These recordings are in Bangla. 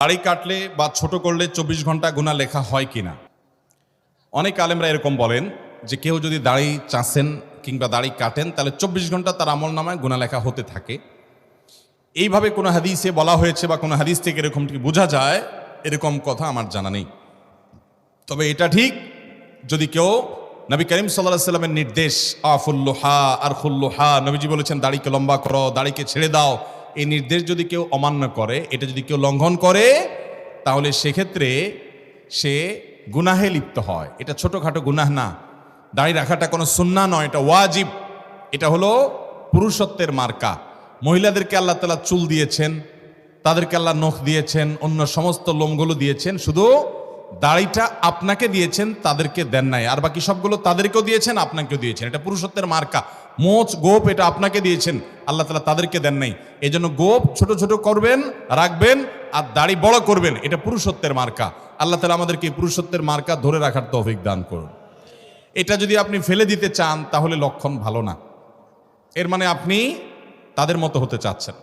দাড়ি কাটলে বা ছোট করলে চব্বিশ ঘণ্টা গুণা লেখা হয় কিনা? অনেক আলেমরা এরকম বলেন যে কেউ যদি দাড়ি চাষেন কিংবা দাড়ি কাটেন, তাহলে চব্বিশ ঘণ্টা তার আমল নামায় গুণা লেখা হতে থাকে। এইভাবে কোনো হাদিসে বলা হয়েছে বা কোনো হাদিস থেকে এরকমটি বোঝা যায়? এরকম কথা আমার জানা নেই। তবে এটা ঠিক, যদি কেউ নবী করিম সাল্লাহ সাল্লামের নির্দেশ আফুল্লোহা আর খুল্লোহা নবীজি বলেছেন, দাড়িকে লম্বা করো, দাড়িকে ছেড়ে দাও এই নির্দেশ যদি কেউ অমান্য করে, এটা যদি কেউ লঙ্ঘন করে, তাহলে সেক্ষেত্রে সে গুনাহে লিপ্ত হয়। এটা ছোটোখাটো গুনাহ না। দাড়ি রাখাটা কোনো সুন্না নয়, এটা ওয়াজিব। এটা হলো পুরুষত্বের মার্কা। মহিলাদেরকে আল্লাহ তালা চুল দিয়েছেন, তাদেরকে আল্লাহ নখ দিয়েছেন, অন্য সমস্ত লোমগুলো দিয়েছেন, শুধু দাড়িটা আপনাকে দিয়েছেন, তাদেরকে দেন নাই। আর বাকি সবগুলো তাদেরকেও দিয়েছেন, আপনাকেও দিয়েছেন। এটা পুরুষত্বের মার্কা। মোচ গোপ এটা আপনাকে দিয়েছেন। আল্লাহ তালা তাদেরকে দেন নাই। এই জন্য গোপ ছোট ছোট করবেন, রাখবেন, আর দাড়ি বড় করবেন, এটা পুরুষত্বের মার্কা। আল্লাহ তালা আমাদেরকে পুরুষত্বের মার্কা ধরে রাখার তৌফিক দান করুন। এটা যদি আপনি ফেলে দিতে চান, তাহলে লক্ষণ ভালো না। এর মানে আপনি তাদের মতো হতে চাচ্ছেন।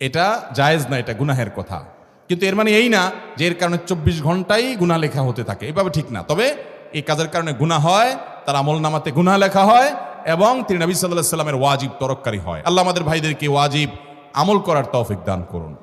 এটা জায়েজ না, এটা গুনাহের কথা। কিন্তু এর মানে এই না যে এর কারণে চব্বিশ ঘন্টাই গুনাহ লেখা হতে থাকে। এভাবে ঠিক না। তবে এই কাজের কারণে গুনাহ হয়, তার আমল নামাতে গুনাহ লেখা হয় এবং তিনি নবী সাল্লাহ সাল্লামের ওয়াজিব তরককারী হয়। আল্লাহ আমাদের ভাইদেরকে ওয়াজিব আমল করার তৌফিক দান করুন।